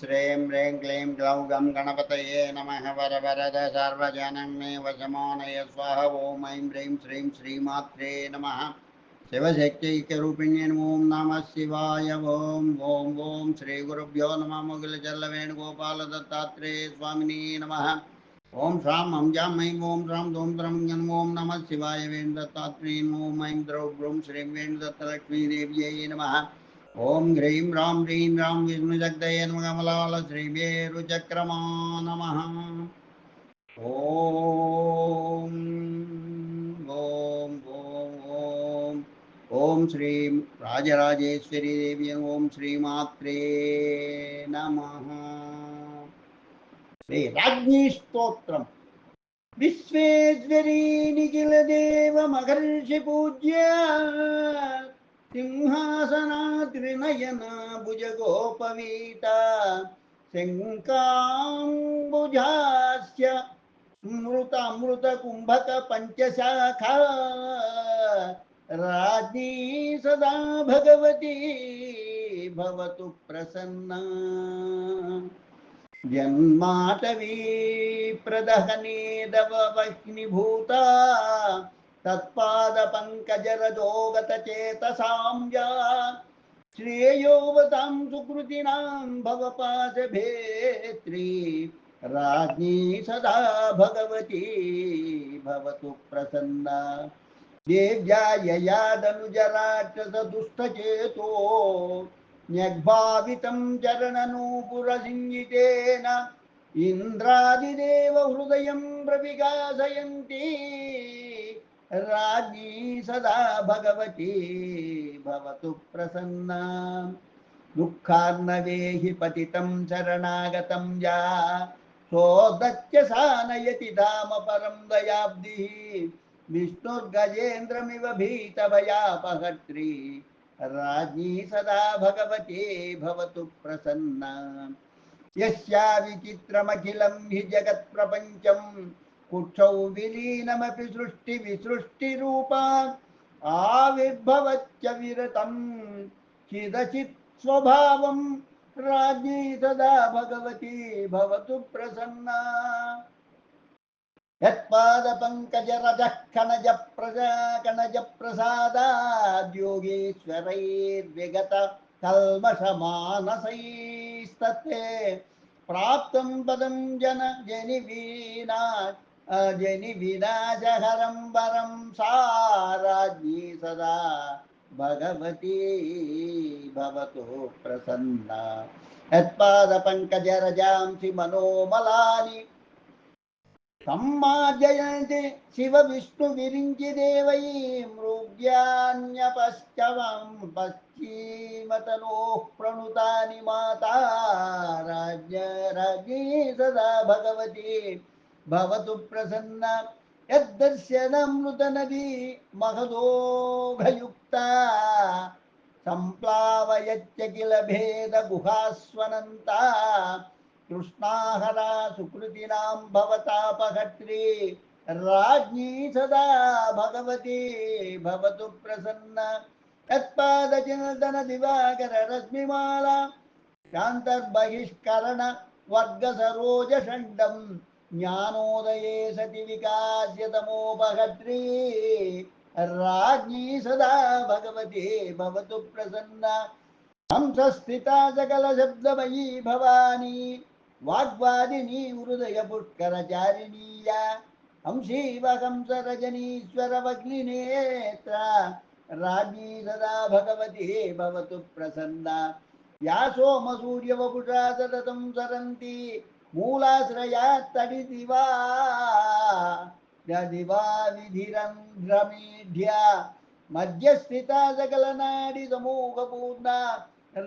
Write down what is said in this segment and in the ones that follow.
श्रीं ह्रीं क्लीं ग्लौं गं गणपतये नमः वरवरद सर्वजनं मे वशमानय। स्वाहा ॐ ऐं ह्रीं श्रीं श्रीमात्रे नमः। शिवशक्त्यैक्यरूपिण्यै ॐ नमः शिवाय। ॐ ॐ ॐ श्रीगुरुभ्यो नमः मुगिलचल्लवेणुगोपालदत्तात्रेय स्वामिने नमः। ॐ श्रां हं जां ऐं ॐ श्रां धूं त्रं जन् ॐ नमः शिवाय वेणुदत्तात्रेय ॐ ऐं द्रौ ब्रूं श्रीं वेणुदत्तलक्ष्मीदेव्यै नमः। ॐ ह्रीं रां ह्रीं रां कमलाल श्रीवेरुचक्रमा नमः ॐ ॐ ॐ ॐ ॐ श्रीं राजराजेश्वरी देवी ॐ श्रीमात्रे नमः। श्रीराज्ञी स्तोत्रम् विश्वेश्वरी निखिलदेव सिंहासनात्रिनयना भुजगोपवीता शङ्काम्बुजास्य स्मृतामृतकुम्भकपञ्चशाखा राज्ञी सदा भगवती भवतु प्रसन्ना। जन्माटवी प्रदहनेदवह्निभूता तत्पादपङ्कजरजोगतचेतसां या श्रेयोवतां सुकृतिनां भवपाशभेत्री राज्ञी सदा भगवती, भवतु प्रसन्ना। देव्या ययादनुजराक्षसदुष्टचेतो न्यग्भावितं चरणनूपुरसिञ्जितेन इन्द्रादिदेव हृदयं प्रविकासयन्ती राज्ञी सदा भगवती, भवतु प्रसन्ना। दुःखार्णवे हि पतितं शरणागतं या। सोदत्य सानयति धाम परं दयाब्धिः। विष्णुर्गजेन्द्रमिव भीतभयापहर्त्री राज्ञी सदा भगवती, भवतु प्रसन्ना। यस्या विचित्रमखिलं हि जगत्प्रपञ्चं। कुक्षौ विलीनमपि सृष्टिविसृष्टिरूपा आविर्भवच्च विरतं चिदचित् स्वभावं राज्ञी सदा भगवती भवतु प्रसन्ना। कल्मषमानसैस्तत्ते प्राप्तं पदं जन जनिवीना जनिविनाशहरं वरं सा राज्ञी सदा भगवती भवतु प्रसन्ना यत्पादपङ्कजरजांसि मनोमलानि सम्मार्जयन्ति शिवविष्णुविरिञ्चिदेवै मृग्यान्यपश्चवं पश्चिमतनोः प्रणुतानि माता राज्य राज्ञी सदा भगवती भवतु प्रसन्ना। यद्दर्शनमृतनदी महदोघयुक्ता सम्प्लावयच्च किल भेदगुहास्वनन्ता कृष्णाहरा सुकृतीनां भवतापहर्त्री राज्ञी सदा भगवती। भवतु प्रसन्ना। तत्पादचिन्तन दिवाकर रश्मिमाला शान्तर्बहिष्करण वर्गसरोजषण्डं ज्ञानोदये सति विकास्य तमोपहर्त्री राज्ञी सदा भगवती भवतु प्रसन्ना हंसस्थिता सकलशब्दमयी भवानी वाग्वादिनी हृदय पुष्करचारिणीया हंसीव हंसरजनीश्वर वग्निनेत्रा राज्ञी सदा भगवती भवतु प्रसन्ना या सोमसूर्यवपुषा सततं सरन्ति మూలాశ్రయా తడి దివా దివా విధిరంధ్రమీఢ్య మధ్యస్థిత సకలనాడి సమూహపూర్ణ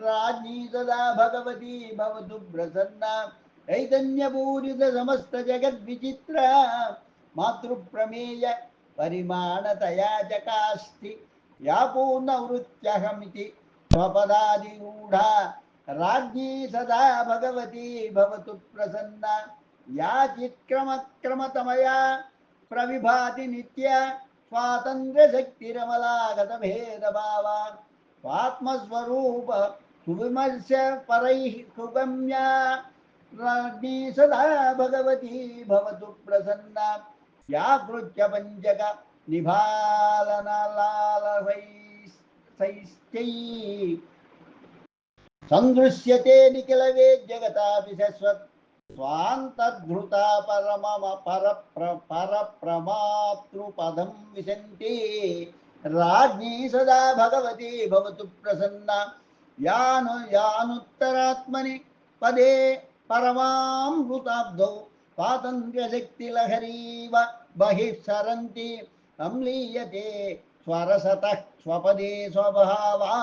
రాజ్ఞీ సదా భగవతి భవతు ప్రసన్న చైతన్యపూరిత సమస్త జగద్విచిత్ర మాతృప్రమేయ పరిమాణతయా చకాస్తి వ్యాపూర్ణ వృత్యహమితి స్వపదాదిగూఢ राज्ञी सदा भगवती, भवतु प्रसन्ना। या चित्क्रमक्रमतमया प्रविभाति नित्या स्वातन्त्र्यशक्तिरमलागतभेदभावा। स्वात्मस्वरूप सुविमर्श परैः सुगम्य। राज्ञी सदा भगवती, भवतु प्रसन्ना। पञ्चक సందృశ్యతే నిఖిలవే జగతాపి శశ్వత్ స్వాంతధృతా పరమ పర పరప్రమాతృపదం విశంతి. రాజ్ఞీ సదా భగవతి భవతు ప్రసన్న. యాను యానుత్తరాత్మని పదే పరమామృతాబ్ధౌ. స్వాతంత్ర్యశక్తిలహరీవ బహిః సరంతి సంలీయతే స్వరసత స్వపదే స్వభావా.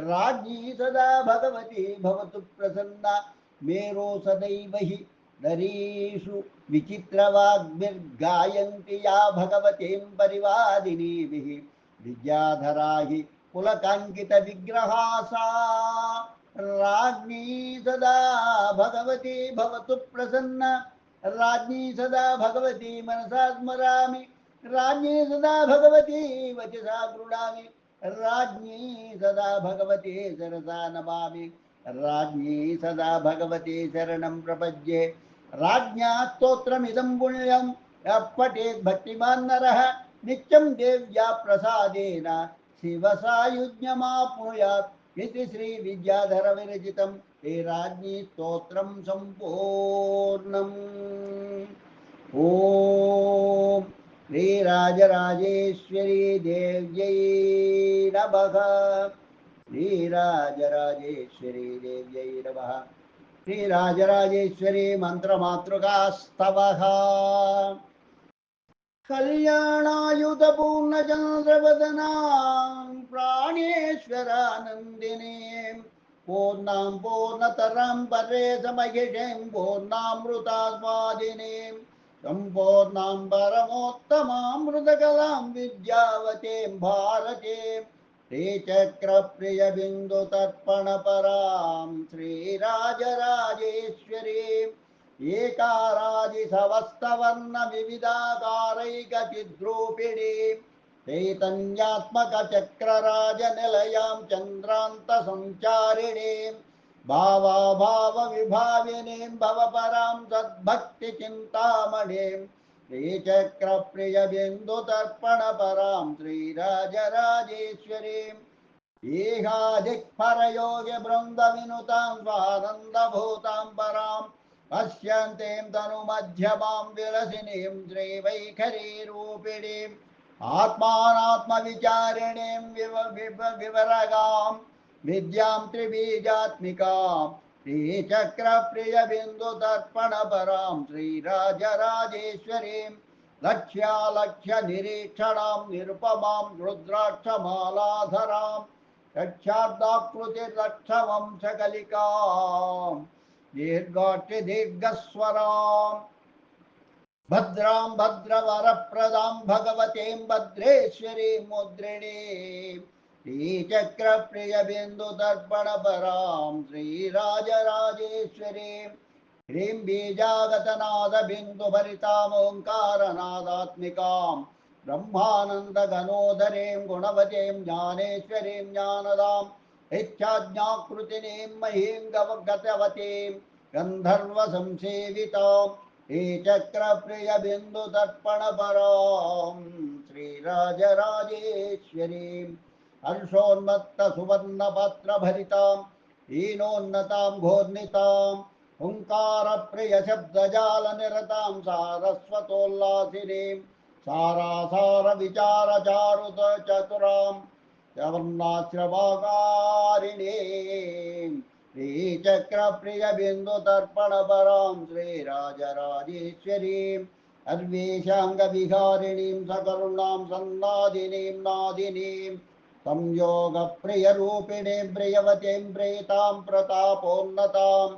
राज्ञी सदा भगवती भवतु प्रसन्ना। मेरो सदैव हि नरीषु विचित्रवाग्भिर्गायन्ति या भगवतीं परिवादिनीभिः विद्याधरा हि पुलकाङ्कितविग्रहा सा राज्ञी सदा भगवती भवतु प्रसन्ना। राज्ञी सदा भगवती मनसा स्मरामि राज्ञी सदा भगवती वचसा गृणामि राज्ञी सदा भगवती सरसा नमामि। राज्ञी सदा भगवती शरणं प्रपद्ये। राज्ञा स्तोत्रमिदं पुण्यं यः पठेत् भक्तिमान् नरः नित्यं देव्या प्रसादेन शिवसायुज्ञमाप्नुयात् इति श्रीविद्याधरविरचितं हे राज्ञी, स्तोत्रं सम्पूर्णम्। श्रीराजराजेश्वरी देव्यै नमः। श्रीराजराजेश्वरी देव्यै नमः। श्रीराजराजेश्वरी मन्त्रमातृकास्तवः। कल्याणायुधपूर्णचन्द्रवदनां प्राणेश्वरानन्दिने। पूर्णां पूर्णतरां परे समहिषीं म्पूर्णां परमोत्तमामृतकलां विद्यावते भारते ते चक्रप्रियबिन्दुतर्पणपरां श्रीराजराजेश्वरे एका चैतन्यात्मकचक्रराजनिलयां चन्द्रान्तसञ्चारिणीम् भावाभावविभाविनीं भवपरां सद्भक्तिचिन्तामणिं श्रीचक्रप्रियबिन्दुतर्पणपरां श्रीराजराजेश्वरीम् ईहादिक्परयोगिबृन्दविनुतां स्वानन्दभूतां परां पश्यन्तीं तनुमध्यमां विलसिनीं श्रीवैखरीरूपिणीम् आत्मानात्मविचारिणीं विव विव विवरगां विद्यां त्रिबीजात्मिकां श्रीचक्रप्रियबिन्दुतर्पणपरां श्रीराजराजेश्वरीं लक्ष्यालक्ष्यनिरीक्षणां निरुपमां रुद्राक्षमालाधरां रक्षार्धाकृतिर्लक्षवंशकलिकां दीर्घाट्यदीर्घस्वराम् भद्रां भद्रवरप्रदां भगवतीं भद्रेश्वरीं मुद्रिणीं श्रीचक्रप्रियबिन्दुदर्पणपरां श्रीराजराजेश्वरीं। ह्रीं बीजागतनादबिन्दुभरितामोङ्कारनादात्मिकां ब्रह्मानन्दगणोदरीं गुणवतीं ज्ञानेश्वरीं ज्ञानदाम् इच्छाज्ञाकृतिनीं महीं गव गतवतीं गन्धर्वसंसेविताम् हे चक्रप्रियबिन्दुदर्पणपरां श्रीराजराजेश्वरीं हर्षोन्मत्तसुवर्णपत्रभरितां हीनोन्नतां घोर्नितां हुङ्कारप्रियशब्दजालनिरतां सारस्वतोल्लासिनीं सारासारविचारचारुत चतुरां चवर्णाश्रवाकारिणीं श्रीचक्रप्रियबिन्दुतर्पणपरां श्रीराजराजेश्वरीम् अन्वेषाङ्गविहारिणीं सकरुणां सन्नादिनीं नादिनीं संयोगप्रियरूपिणीं प्रियवतीं प्रेतां प्रतापोन्नताम्।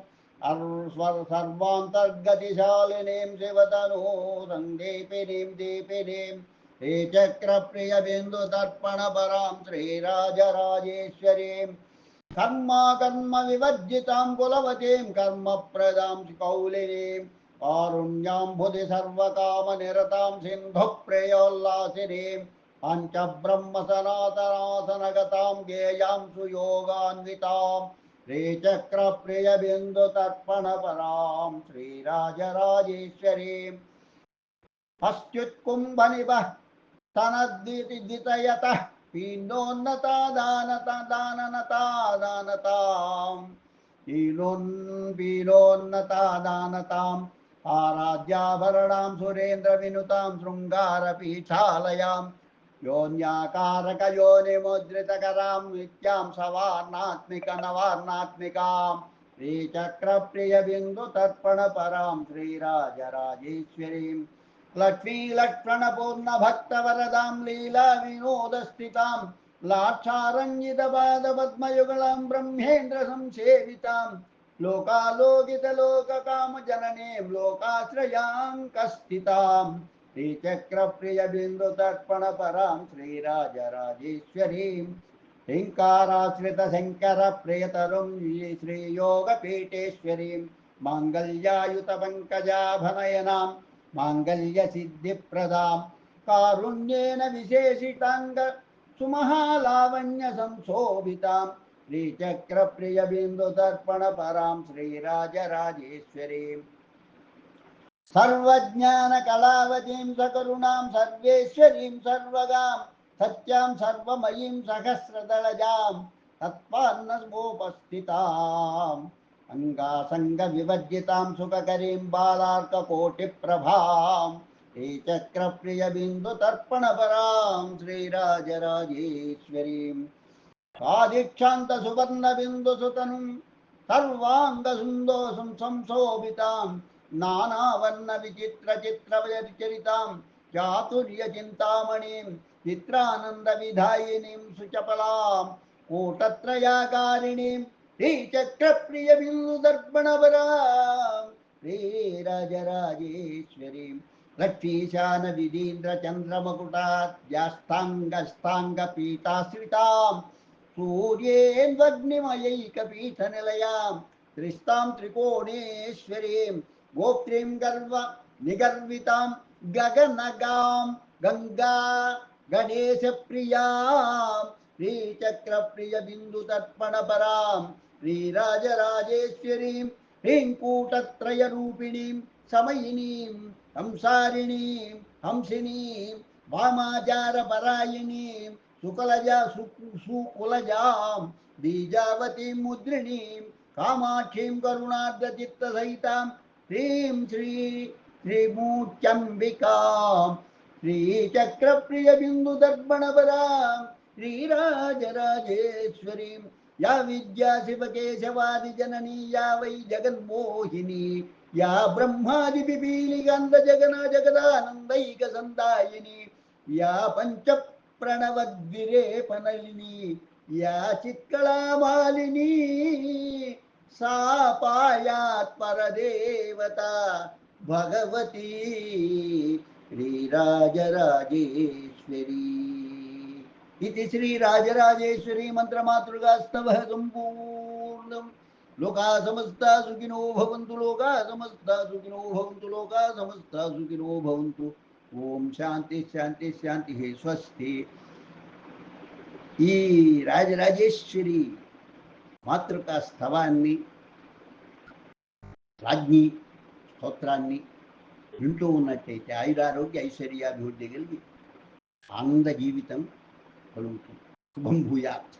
सर्वान्तर्गतिशालिनीं शिवतनू सङ्गीपिनीं दीपिनीं श्रीचक्रप्रियबिन्दुतर्पणपरां श्रीराजराजेश्वरीम् कर्म कर्म विवर्जितां कुलवतीं कर्मप्रदां कौलिनीं। कारुण्याम्बुधि सर्वकामनिरतां सिन्धुप्रियोल्लासिनीं। पञ्चब्रह्मसनातनासनगतां गेयां सुयोगान्वितां श्रीचक्रप्रियबिन्दुतर्पणपरां श्रीराजराजेश्वरीम् अस्त्युत्कुम्भनिभः सनद्वितयतः पीण्डोन्नता दानत दाननता दानताम् पीनोन् पीनोन्नता दानताम् आराध्याभरणां सुरेन्द्रविनुतां शृङ्गारपीठालयाम् योन्याकारकयोनिमुद्रितकरां नित्यां सवार्णात्मिकनवार्णात्मिकां श्रीचक्रप्रियबिन्दुतर्पणपरां श्रीराजराजेश्वरीं लक्ष्मीलक्ष्मणपूर्णभक्तवरदां लीलाविनोदस्थितां लाक्षारञ्जितपादपद्मयुगलां ब्रह्मेन्द्रसंसेवितां लोकालोकितलोककामजननीं लोकाश्रयां कस्थिताम् श्रीचक्रप्रियबिन्दुतर्पणपरां श्रीराजराजेश्वरीं हिङ्काराश्रितशङ्करप्रियतरुं श्रीयोगपीठेश्वरीं माङ्गल्यायुतपङ्कजाभनयनां माङ्गल्यसिद्धिप्रदां कारुण्येन विशेषिताङ्ग सुमहालावण्यसंशोभितां श्रीचक्रप्रियबिन्दुतर्पणपरां श्रीराजराजेश्वरीम् सर्वज्ञानकलावतीं सकरुणां सर्वेश्वरीं सर्वगां, सत्यां सर्वमयीं सहस्रदलजां तत्त्वान्नमोपस्थिताम् अङ्गासङ्गविवर्जितां सुखकरीं बालार्ककोटिप्रभां श्रीचक्रप्रियबिन्दुतर्पणपरां श्रीराजराजेश्वरीं। स्वादिक्षान्तसुवर्णबिन्दुसुतनुं सर्वाङ्गसुन्दोषं संशोभिताम् नानावर्णविचित्रचित्रवयविचरितां चातुर्यचिन्तामणिं चित्रानन्दविधायिनीं सुचपलां कोटत्रयाकारिणीं श्रीचक्रप्रियबिन्दुदर्पणपरां श्रीराजराजेश्वरीं रक्षीशानविधीन्द्रचन्द्रमकुटाद्यास्ताङ्गस्ताङ्गपीताश्रितां सूर्येन्वग्निमयैकपीठनिलयां त्रिस्तां त्रिकोणेश्वरीं गोप्रीं गर्व निगर्वितां गगनगां गङ्गा गणेशप्रियाँ, श्रीचक्रप्रियबिन्दुतर्पणपरां, श्रीराजराजेश्वरीं, ह्रीङ्कूटत्रयरूपिणीं, समयिनीं हंसारिणीं हंसिनीं, वामाचारपरायणीं, सुकलजा सुकुलजां, बीजावतीं मुद्रिणीं, कामाक्षीं करुणार्धचित्तसहितां ह्रीं श्री श्रीमूर्त्यम्बिकां श्रीचक्रप्रियबिन्दुदर्पणपरां श्रीराजराजेश्वरीं या विद्या शिवकेशवादिजननी या वै जगन्मोहिनी, या ब्रह्मादिपिपीलिकान्तजगना जगदानन्दैकसन्दायिनी या पञ्चप्रणवद्विरेपनलिनी, या चित्कलामालिनी। सा परदेवता भगवती श्रीराजराजेश्वरी। इति श्रीराजराजेश्वरी मन्त्रमातृगा स्तवः सम्पूर्णम्। लोकाः समस्ता सुखिनो भवन्तु, लोकाः समस्ता सुखिनो भवन्तु, लोकाः समस्ता सुखिनो भवन्तु। ओम शांति शांति शांति, हे स्वस्ति। ई राजराजेश्वरी। మాతృకా స్థవాన్ని రాజ్ఞి స్తోత్రాన్ని వింటూ ఉన్నట్టయితే ఆయురారోగ్య ఐశ్వర్యాభివృద్ధి కలిగి ఆనంద జీవితం కలుగుతుంది. శుభం భూయాత్.